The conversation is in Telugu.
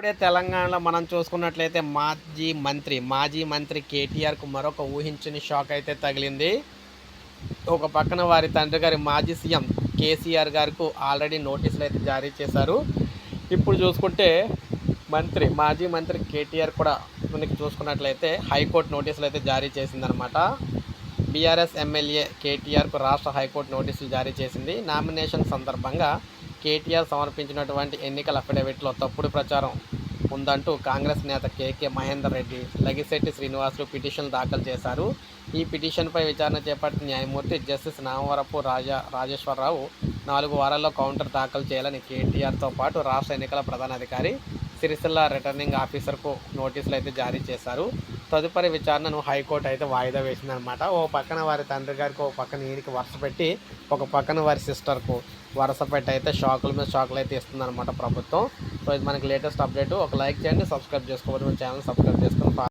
ఇప్పుడే తెలంగాణలో మనం చూసుకున్నట్లయితే మాజీ మంత్రి మాజీ మంత్రి కేటీఆర్కు మరొక ఊహించని షాక్ అయితే తగిలింది. ఒక పక్కన వారి తండ్రి గారి మాజీ సీఎం కేసీఆర్ గారికి ఆల్రెడీ నోటీసులు అయితే జారీ చేశారు. ఇప్పుడు చూసుకుంటే మంత్రి మాజీ మంత్రి కేటీఆర్ కూడా మనకి చూసుకున్నట్లయితే హైకోర్టు నోటీసులు అయితే జారీ చేసిందనమాట బీఆర్ఎస్ ఎమ్మెల్యే కేటీఆర్కు రాష్ట్ర హైకోర్టు నోటీసులు జారీ చేసింది. నామినేషన్ సందర్భంగా కేటీఆర్ సమర్పించినటువంటి ఎన్నికల అఫిడవిట్లో తప్పుడు ప్రచారం ఉందంటూ కాంగ్రెస్ నేత కేకే మహేందర్ రెడ్డి లగిశెట్టి శ్రీనివాసులు పిటిషన్ దాఖలు చేశారు. ఈ పిటిషన్పై విచారణ చేపట్టిన న్యాయమూర్తి జస్టిస్ నామవరపు రాజా రాజేశ్వరరావు నాలుగు వారాల్లో కౌంటర్ దాఖలు చేయాలని కేటీఆర్తో పాటు రాష్ట్ర ఎన్నికల ప్రధానాధికారి సిరిసిల్ల రిటర్నింగ్ ఆఫీసర్కు నోటీసులు అయితే జారీ చేశారు. తదుపరి విచారణను హైకోర్టు అయితే వాయిదా వేసిందనమాట ఓ పక్కన వారి తండ్రి గారికి ఒక పక్కన ఈయనకి వరుస పెట్టి ఒక పక్కన వారి సిస్టర్కు వరుస పెట్టి అయితే షాకుల మీద షాకులు అయితే ఇస్తుందన్నమాట ప్రభుత్వం. సో ఇది మనకి లేటెస్ట్ అప్డేట్ ఒక లైక్ చేయండి సబ్స్క్రైబ్ చేసుకోవాలి మన ఛానల్ సబ్స్క్రైబ్ చేసుకొని